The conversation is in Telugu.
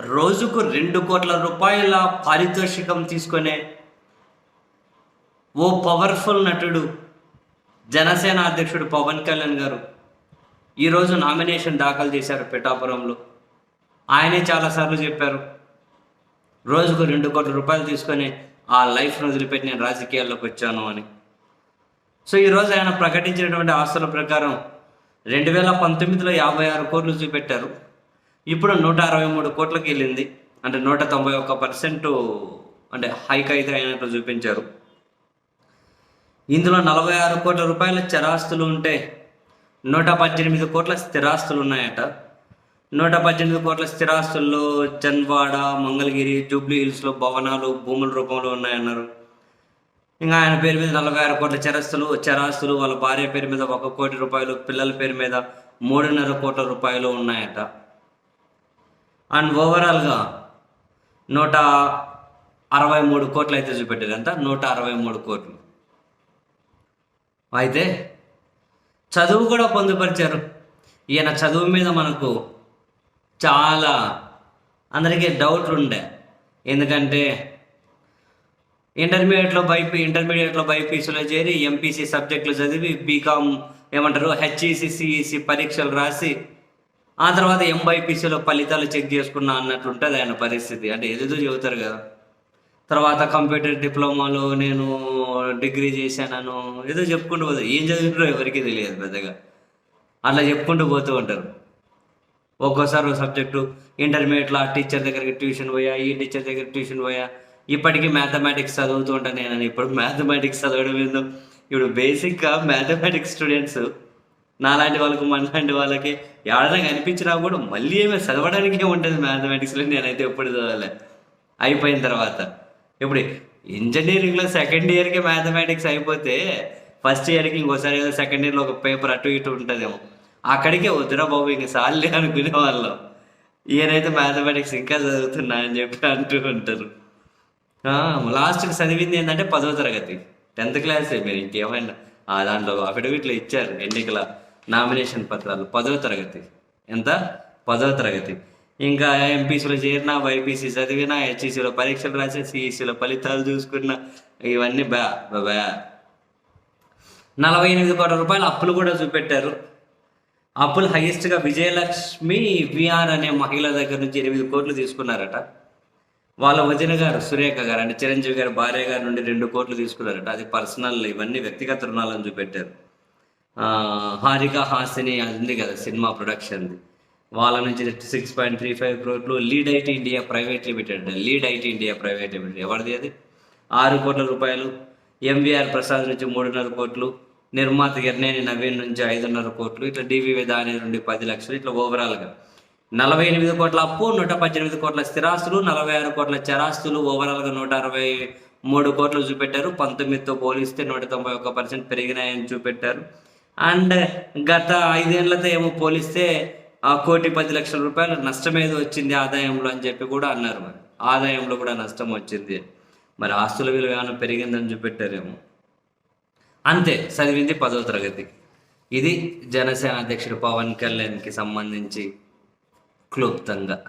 రోజుకు రెండు కోట్ల రూపాయల పారితోషికం తీసుకునే ఓ పవర్ఫుల్ నటుడు జనసేన అధ్యక్షుడు పవన్ కళ్యాణ్ గారు ఈరోజు నామినేషన్ దాఖలు చేశారు పిఠాపురంలో. ఆయనే చాలాసార్లు చెప్పారు రోజుకు రెండు కోట్ల రూపాయలు తీసుకొని ఆ లైఫ్ను వదిలిపెట్టి నేను రాజకీయాల్లోకి వచ్చాను అని. సో ఈరోజు ఆయన ప్రకటించినటువంటి ఆస్తుల ప్రకారం రెండు వేల పంతొమ్మిదిలో యాభై ఆరు కోట్లు చూపెట్టారు. ఇప్పుడు నూట అరవై మూడు కోట్లకి వెళ్ళింది. అంటే నూట తొంభై ఒక్క పర్సెంట్ అంటే హైక్ అయితే అయినట్లు చూపించారు. ఇందులో నలభై ఆరు కోట్ల రూపాయల చరాస్తులు ఉంటే నూట పద్దెనిమిది కోట్ల స్థిరాస్తులు ఉన్నాయట. నూట పద్దెనిమిది కోట్ల స్థిరాస్తుల్లో చన్వాడ మంగళగిరి జూబ్లీ హిల్స్లో భవనాలు భూముల రూపంలో ఉన్నాయన్నారు. ఇంకా ఆయన పేరు మీద నలభై ఆరు కోట్ల చరస్తులు చరాస్తులు వాళ్ళ భార్య పేరు మీద ఒక కోటి రూపాయలు పిల్లల పేరు మీద మూడున్నర కోట్ల రూపాయలు ఉన్నాయట. అండ్ ఓవరాల్గా నూట అరవై మూడు కోట్లు అయితే చూపెట్టారు. ఎంత? నూట అరవై మూడు కోట్లు. అయితే చదువు కూడా పొందుపరిచారు. ఈయన చదువు మీద మనకు చాలా అందరికీ డౌట్లు ఉండే. ఎందుకంటే ఇంటర్మీడియట్లో బైపీ ఇంటర్మీడియట్లో బైపీసీలో చేరి ఎంపీసీ సబ్జెక్టులు చదివి బీకామ్ ఏమంటారు? హెచ్ఈసి సిఈసి పరీక్షలు రాసి ఆ తర్వాత ఎంబైపీసీలో ఫలితాలు చెక్ చేసుకున్నా అన్నట్టు ఉంటుంది ఆయన పరిస్థితి. అంటే ఏదేదో చెబుతారు కదా. తర్వాత కంప్యూటర్ డిప్లొమాలో నేను డిగ్రీ చేశానను ఏదో చెప్పుకుంటూ పోతారు. ఏం చదివినారో ఎవరికీ తెలియదు పెద్దగా. అట్లా చెప్పుకుంటూ పోతూ ఉంటారు. ఒక్కోసారి ఒక సబ్జెక్టు ఇంటర్మీడియట్లో ఆ టీచర్ దగ్గరికి ట్యూషన్ పోయా ఈ టీచర్ దగ్గర ట్యూషన్ పోయా. ఇప్పటికీ మ్యాథమెటిక్స్ చదువుతూ ఉంటాను నేను ఇప్పుడు మ్యాథమెటిక్స్ చదవడం ఏందో? ఇప్పుడు బేసిక్గా మ్యాథమెటిక్స్ స్టూడెంట్స్ నాలాంటి వాళ్ళకు మనలాంటి వాళ్ళకి ఎవరైనా కనిపించినా కూడా మళ్ళీ ఏమో చదవడానికే ఉంటుంది మ్యాథమెటిక్స్లో నేనైతే ఎప్పుడు చదవలే. అయిపోయిన తర్వాత. ఇప్పుడు ఇంజనీరింగ్లో సెకండ్ ఇయర్కి మ్యాథమెటిక్స్ అయిపోతే ఫస్ట్ ఇయర్కి ఇంకోసారి ఏదో సెకండ్ ఇయర్లో ఒక పేపర్ అటు ఇటు ఉంటుందేమో. అక్కడికే వద్దురా బాబు ఇంక సార్లే అనుకునే వాళ్ళం. ఈయనైతే మ్యాథమెటిక్స్ ఇంకా చదువుతున్నా అని చెప్పి అంటూ ఉంటారు. లాస్ట్కి చదివింది ఏంటంటే పదో తరగతి. టెన్త్ క్లాసే మీరు ఇంకేమైనా. ఆ దాంట్లో అఫిడవిట్లో ఇచ్చారు ఎన్నికల నామినేషన్ పత్రాలు పదవ తరగతి. ఎంత? పదవ తరగతి. ఇంకా ఎంపీసీలో చేరినా వైపీసీ చదివినా హెచ్ఈసీలో పరీక్షలు రాసే సిఈసీలో ఫలితాలు చూసుకున్న ఇవన్నీ బ్యా బ్యా నలభై ఎనిమిది కోట్ల రూపాయల అప్పులు కూడా చూపెట్టారు. అప్పులు హైయెస్ట్గా విజయలక్ష్మి విఆర్ అనే మహిళ దగ్గర నుంచి ఎనిమిది కోట్లు తీసుకున్నారట. వాళ్ళ వదిన గారు సురేఖ గారు అంటే చిరంజీవి గారు భార్య గారి నుండి రెండు కోట్లు తీసుకున్నారట. అది పర్సనల్ ఇవన్నీ వ్యక్తిగత రుణాలను చూపెట్టారు. హారిక హాసిని ఉంది కదా సినిమా ప్రొడక్షన్ది వాళ్ళ నుంచి six point three five క్రోట్లు lead IT India private limited lead IT India private limited ఎవరిది అది? ఆరు కోట్ల రూపాయలు. ఎంవీఆర్ ప్రసాద్ నుంచి మూడున్నర కోట్లు. నిర్మాత ఎర్నేని నవీన్ నుంచి ఐదున్నర కోట్లు. ఇట్లా డివి దాని నుండి పది లక్షలు. ఇట్లా ఓవరాల్గా నలభై ఎనిమిది కోట్ల అప్పు నూట పద్దెనిమిది కోట్ల స్థిరాస్తులు నలభై ఆరు కోట్ల చరాస్తులు. ఓవరాల్గా నూట అరవై మూడు కోట్లు చూపెట్టారు. పంతొమ్మిదితో పోలిస్తే నూట తొంభై ఒక్క పర్సెంట్ పెరిగినాయని చూపెట్టారు. అండ్ గత ఐదేళ్ళతో ఏమో పోలిస్తే ఆ కోటి పది లక్షల రూపాయలు నష్టం ఏదో వచ్చింది ఆదాయంలో అని చెప్పి కూడా అన్నారు మరి. ఆదాయంలో కూడా నష్టం వచ్చింది. మరి ఆస్తుల విలువ ఏమైనా పెరిగిందని చూపెట్టారేమో. అంతే చదివింది పదో తరగతి. ఇది జనసేన అధ్యక్షుడు పవన్ కళ్యాణ్కి సంబంధించి క్లుప్తంగా.